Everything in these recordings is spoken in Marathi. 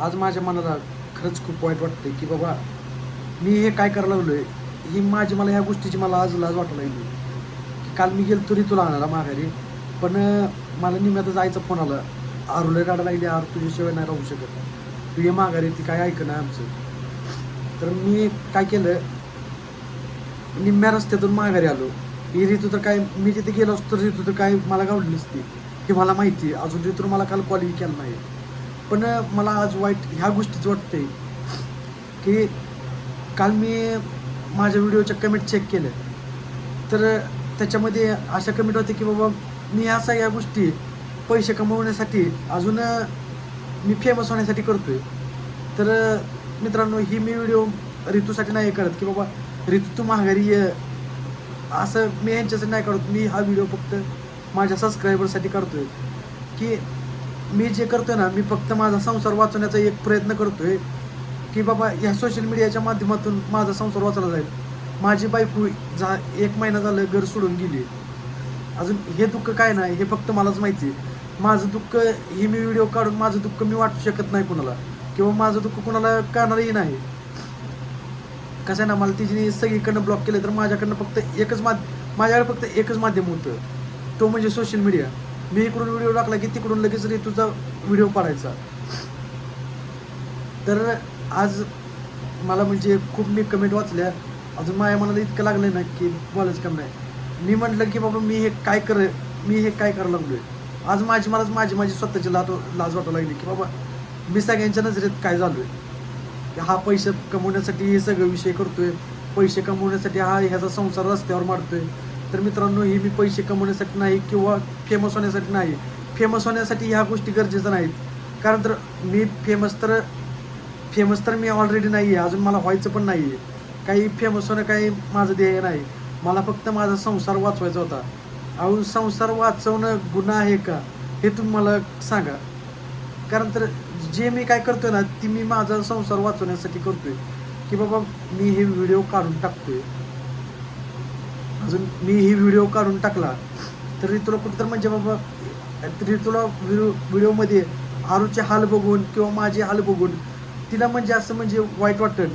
आज माझ्या मनाला खरंच खूप वाईट वाटतंय की बाबा मी हे काय करायला लागलोय? ही माझी मला ह्या गोष्टीची मला आज लाज वाटायला लागली. की काल मी गेलो तरी तुला आणायला माघारी. पण मला निम्यात जायचा फोन आला. आरुले राडा लागली आर तुझ्याशिवाय नाही राहू शकत. तू ये माघारी ती काय ऐकणं आमचं. तर मी काय केलं? निम्म्या रस्त्यातून माघारी आलो. ही ऋतू तर काय मी तिथे गेलो असतो तर ऋतू तर काय मला गावली नसती. हे मला माहिती आहे. अजून ऋतून मला काल कॉलिंग केला नाही. पण मला आज वाईट ह्या गोष्टीच वाटते की काल मी माझ्या व्हिडिओच्या कमेंट चेक केल्या. तर त्याच्यामध्ये अशा कमेंट होते की बाबा मी ह्या सगळ्या गोष्टी पैसे कमवण्यासाठी अजून मी फेमस होण्यासाठी करतोय. तर मित्रांनो ही मी व्हिडिओ ऋतूसाठी नाही करत की बाबा ऋतू तू माघारी ये. असं मी यांच्यासाठी नाही करत. मी हा व्हिडिओ फक्त माझ्या सबस्क्रायबरसाठी करतोय. की मी जे करतोय ना मी फक्त माझा संसार वाचवण्याचा एक प्रयत्न करतोय की बाबा ह्या सोशल मीडियाच्या माध्यमातून माझा संसार वाचला जाईल. माझी बायको जा एक महिना झालं घर सोडून गेली. अजून हे दुःख काय नाही हे फक्त मलाच माहिती आहे. माझं दुःख हे मी व्हिडिओ काढून माझं दुःख मी वाटू शकत नाही कुणाला. किंवा माझं दुःख कुणाला कळणारही नाही. कसं आहे ना मला तिने सगळीकडनं ब्लॉक केलं तर माझ्याकडनं फक्त एकच माध्य माझ्याकडे फक्त एकच माध्यम होतं. तो म्हणजे सोशल मीडिया मी इकडून व्हिडिओ टाकला की तिकडून लगेच ऋतूचा व्हिडिओ पाडायचा तर आज मला म्हणजे खूप मी कमेंट वाचल्या. अजून माझ्या मनाला इतकं लागलं ना की बोलायचं काम नाही. मी म्हटलं की बाबा मी हे काय कर मी हे काय करायला लागलो आहे आज माझी मलाच माझी माझी स्वतःची लाज लाज वाटायला लागली की बाबा मी सगळ्यांच्या नजरेत काय झालो की हा पैसे कमवण्यासाठी हे सगळं विषय करतोय. पैसे कमवण्यासाठी हा ह्याचा संसार रस्त्यावर मारतोय तर मित्रांनो हे मी पैसे कमवण्यासाठी नाही किंवा फेमस होण्यासाठी नाही. फेमस होण्यासाठी ह्या गोष्टी गरजेच्या नाहीत. कारण तर मी फेमस तर फेमस तर मी ऑलरेडी नाही आहे अजून मला व्हायचं पण नाही आहे काही फेमस होणं काही माझं ध्येय नाही. मला फक्त माझा संसार वाचवायचा होता. अहो संसार वाचवणं गुन्हा आहे का? हे तुम्ही मला सांगा. कारण तर जे मी काय करतोय ना ती मी माझा संसार वाचवण्यासाठी करतोय. की बाबा मी हे व्हिडिओ काढून टाकतोय. अजून मी ही व्हिडिओ काढून टाकला तरी तुला कुठं म्हणजे बाबा तरी तुला व्हिडिओ व्हिडिओमध्ये आरूचे हाल बघून किंवा माझे हाल बघून तिला म्हणजे असं म्हणजे वाईट वाटेल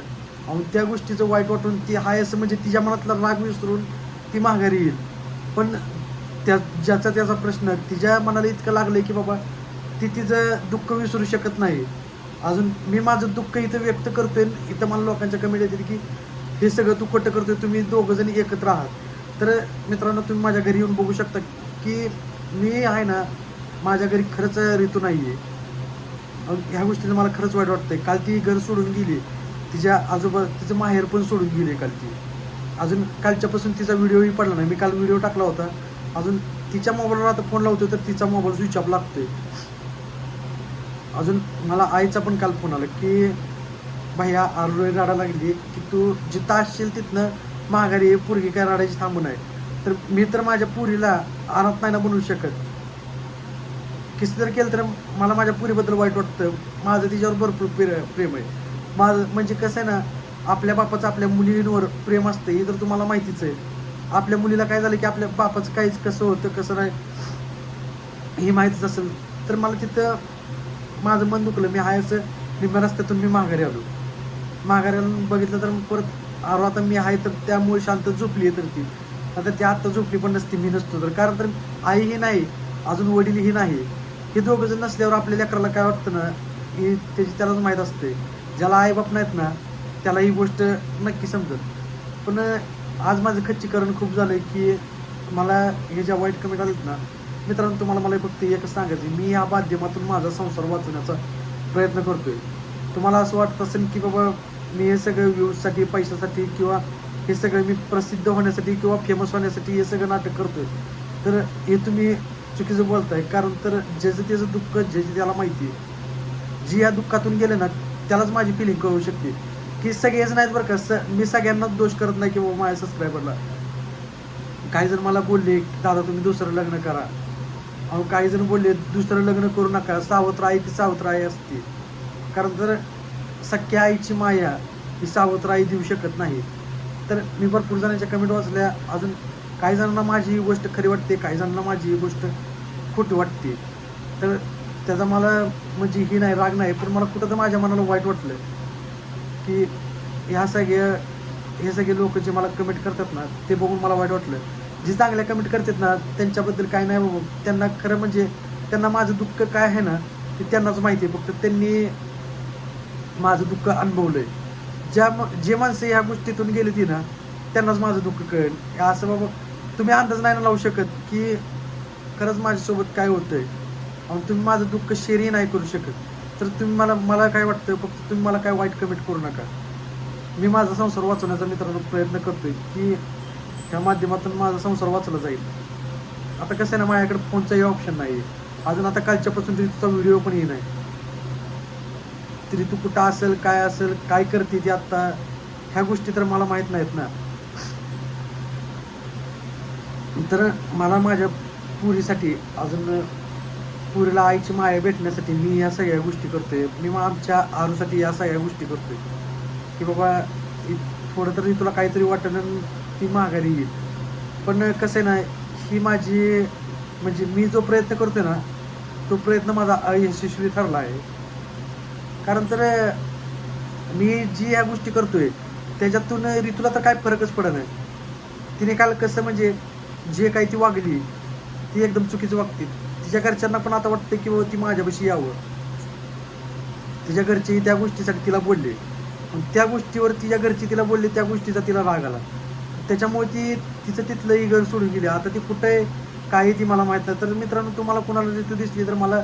आणि त्या गोष्टीचं वाईट वाटून ती हाय असं म्हणजे तिच्या मनातला राग विसरून ती माघारी येईल. पण त्या ज्याचा त्याचा प्रश्न तिच्या मनाला इतकं लागलं की बाबा ती तिचं दुःख विसरू शकत नाही. अजून मी माझं दुःख इथं व्यक्त करतोय इथं मला लोकांच्या कमेंट येतील की हे सगळं तू खोटं करतोय तुम्ही दोघं जण एकत्र आहात. तर मित्रांनो तुम्ही माझ्या घरी येऊन बघू शकता की मी आहे ना माझ्या घरी खरंच ऋतू नाही आहे ह्या गोष्टीचं मला खरंच वाईट वाटतंय. काल ती घर सोडून गेली. तिच्या आजोबा तिचं माहेर पण सोडून गेली काल ती. अजून कालच्यापासून तिचा व्हिडिओही पडला नाही. मी काल व्हिडिओ टाकला होता. अजून तिच्या मोबाईलवर आता फोन लावतो तर तिचा मोबाईल स्विच ऑफ लागतोय. अजून मला आईचा पण काल फोन आला की भैया आरोळी राडा लागली. की तू जिथं असशील तिथनं माघारी पोरगी काय रडायची थांबून आहे तर मी तर माझ्या पुरीला आरात नाही ना बनवू शकत. किस जर केलं तर मला माझ्या पुरीबद्दल वाईट वाटतं. माझं तिच्यावर भरपूर प्रे प्रेम आहे. माझं म्हणजे कसं आहे ना आपल्या बापाचं आपल्या मुलींवर प्रेम असतं हे तर तुम्हाला माहितीच आहे. आपल्या मुलीला काय झालं की आपल्या बापाचं काहीच कसं होतं कसं नाही हे माहितीच असेल. तर मला तिथं माझं मन दुखलं. मी हायचं असं रस्त्यातून मी माघारी आलो. माघारी आलो बघितलं तर परत आरो आता मी आहे तर त्यामुळे शांत झोपली आहे तर ती. आता ती आत्ता झोपली पण नसती मी नसतो तर. कारण तर आईही नाही अजून वडीलही नाही. हे दोघं जण नसल्यावर आपल्या लेकराला काय वाटतं ना की त्याची त्यालाच माहीत असते ज्याला आईबाप नाहीत ना त्याला ही गोष्ट नक्की समजत. पण आज माझं खच्चीकरण खूप झालं की मला हे ज्या वाईट कमेंट आलेत ना मित्रांनो तुम्हाला मला फक्त एकच सांगायचं मी या माध्यमातून माझा संसार वाचवण्याचा प्रयत्न करतोय. तुम्हाला असं वाटत असेल की बाबा मी हे सगळं व्ह्यूजसाठी पैशासाठी किंवा हे सगळं मी प्रसिद्ध होण्यासाठी किंवा फेमस होण्यासाठी हे सगळं नाटक करतोय. तर हे तुम्ही चुकीचं बोलताय. कारण तर ज्याचं त्याचं दुःख ज्याची त्याला माहिती आहे. जी या दुःखातून गेले ना त्यालाच माझी फिलिंग कळू शकते. की सगळेच नाहीत बरं का. स मी सगळ्यांनाच दोष करत नाही की माझ्या सबस्क्रायबरला काही जण मला बोलले दादा तुम्ही दुसरं लग्न करा. अहो काही जण बोलले दुसरं लग्न करू नका. सावत्र आई ती सावत्र आई असते. कारण तर सख्या आईची माया ही सावत्र आई देऊ शकत नाही. तर मी भरपूर जणांच्या कमेंट वाचल्या. अजून काही जणांना माझी ही गोष्ट खरी वाटते काही जणांना माझी ही गोष्ट खोटी वाटते. तर त्याचा मला म्हणजे ही नाही राग नाही पण मला कुठं तर माझ्या मनाला वाईट वाटलं की ह्या सगळ्या हे सगळे लोक जे मला कमेंट करतात ना ते बघून मला वाईट वाटलं. जे चांगल्या कमेंट करतात ना त्यांच्याबद्दल काय नाही बाबा त्यांना खरं म्हणजे त्यांना माझं दुःख काय आहे ना ते त्यांनाच माहिती आहे. फक्त त्यांनी माझं दुःख अनुभवलं आहे ज्या जे माणसं ह्या गोष्टीतून गेली ती ना त्यांनाच माझं दुःख कळेल. असं बाबा तुम्ही अंदाज नाही ना लावू शकत की खरंच माझ्यासोबत काय होतंय. आणि तुम्ही माझं दुःख शेअरही नाही करू शकत. तर तुम्ही मला मला काय वाटतं फक्त तुम्ही मला काय वाईट कमेंट करू नका. मी माझा संसार वाचवण्याचा मित्रांनो प्रयत्न करतोय की ह्या माध्यमातून माझा संसार वाचला जाईल. आता कसं आहे ना माझ्याकडे फोनचाही ऑप्शन नाही आहे अजून आता कालच्यापासून तरी तुझा व्हिडिओ पण येणार नाही. तरी तू कुठं असेल काय असेल काय करते ती आत्ता ह्या गोष्टी तर मला माहीत नाहीत ना. तर मला माझ्या पुरीसाठी अजून पुरीला आईची माया भेटण्यासाठी मी या सगळ्या गोष्टी करतोय. मी मग आमच्या आरूसाठी या सगळ्या गोष्टी करतोय. की बाबा इ- थोडं तरी तुला काहीतरी वाटेल आणि ती माघारी येईल. पण कसं आहे ना ही माझी म्हणजे मी जो प्रयत्न करतोय ना तो प्रयत्न माझा अयशस्वी ठरला आहे. कारण तर मी जी ह्या गोष्टी करतोय त्याच्यातून ऋतूला तर काय फरकच पडत नाही. तिने काल कसं म्हणजे जे काही ती वागली ती एकदम चुकीचं वागते. तिच्या घरच्यांना पण आता वाटतं की ती माझ्यापाशी यावं. तिच्या घरचेही त्या गोष्टीसाठी तिला बोलले. त्या गोष्टीवर तिच्या घरची तिला बोलले त्या गोष्टीचा तिला राग आला. त्याच्यामुळे ती तिचं तिथलंही घर सोडून गेली. आता ती कुठे आहे, ती मला माहीत नाही. तर मित्रांनो तुम्हाला कोणाला ऋतू दिसली तर मला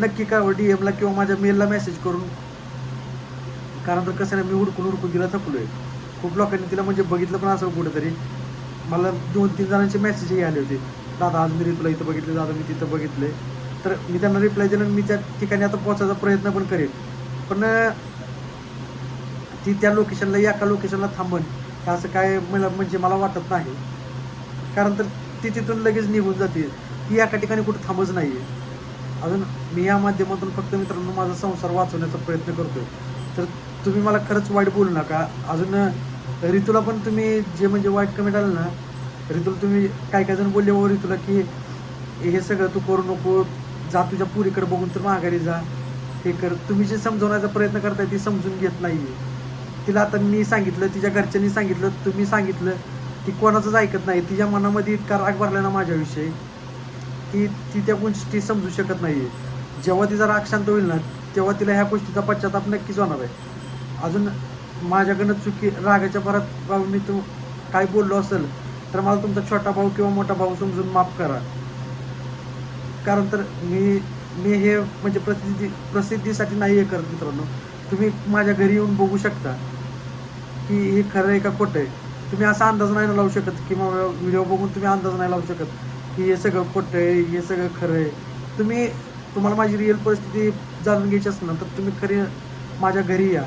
नक्की का डी एमला किंवा माझ्या मेलला मेसेज करून. कारण तर कसं नाही मी हुडकून हुडकून तिला थकलोय. खूप लोकांनी तिला म्हणजे बघितलं पण असं कुठेतरी. मला दोन तीन जणांचे मेसेजही आले होते. दादा आज मी तुला इथं बघितले दादा मी तिथं बघितले. तर मी त्यांना रिप्लाय दिला आणि मी त्या ठिकाणी आता पोहोचायचा प्रयत्न पण करेन. पण ती त्या लोकेशनला एका लोकेशनला थांबन असं काय मला म्हणजे मला वाटत नाही. कारण तर ती तिथून लगेच निघून जाते. ती एका ठिकाणी कुठं थांबच नाही आहे अजून मी या माध्यमातून फक्त मित्रांनो माझा संसार वाचवण्याचा प्रयत्न करतोय. तर तुम्ही मला खरंच वाईट बोलू नका. अजून ऋतूला पण तुम्ही जे म्हणजे वाईट कमेंट आलं ना ऋतूला तुम्ही काय काय जण बोलले हो ऋतूला की हे सगळं तू करू नको. जा तुझ्या पुरीकडे बघून तर माघारी जा. हे कर. तुम्ही जे समजवण्याचा प्रयत्न करताय ती समजून घेत नाही तिला आता मी सांगितलं तिच्या घरच्यांनी सांगितलं तुम्ही सांगितलं ती कोणाचंच ऐकत नाही. तिच्या मनामध्ये इतका राग भरला ना माझ्याविषयी. की ती त्या गोष्टी समजू शकत नाही जेव्हा तिचा राग शांत होईल ना तेव्हा तिला ह्या गोष्टीचा पश्चाताप नक्कीच होणार आहे. अजून माझ्याकडनं चुकी रागाच्या परत भाऊ मी तू काय बोललो असेल तर मला तुमचा छोटा भाऊ किंवा मोठा भाऊ समजून माफ करा. कारण तर मी मी हे म्हणजे प्रसिद्धी प्रसिद्धीसाठी नाही हे करत मित्रांनो. तुम्ही माझ्या घरी येऊन बघू शकता की हे खरं आहे का खोटं आहे. तुम्ही असा अंदाज नाही ना लावू शकत किंवा व्हिडिओ बघून तुम्ही अंदाज नाही लावू शकत. की हे सगळं खोटं आहे हे सगळं खरं आहे. तुम्ही तुम्हाला माझी रिअल परिस्थिती जाणून घ्यायची असेल ना तर तुम्ही खरी माझ्या घरी या.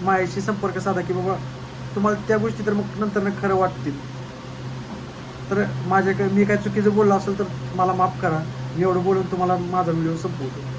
माझ्याशी संपर्क साधा की बाबा तुम्हाला त्या गोष्टी तर मग नंतर खरं वाटतील. तर माझ्या मी काय चुकीचं बोललो असेल तर मला माफ करा. मी एवढं बोलून तुम्हाला माझा व्हिडिओ संपवतो.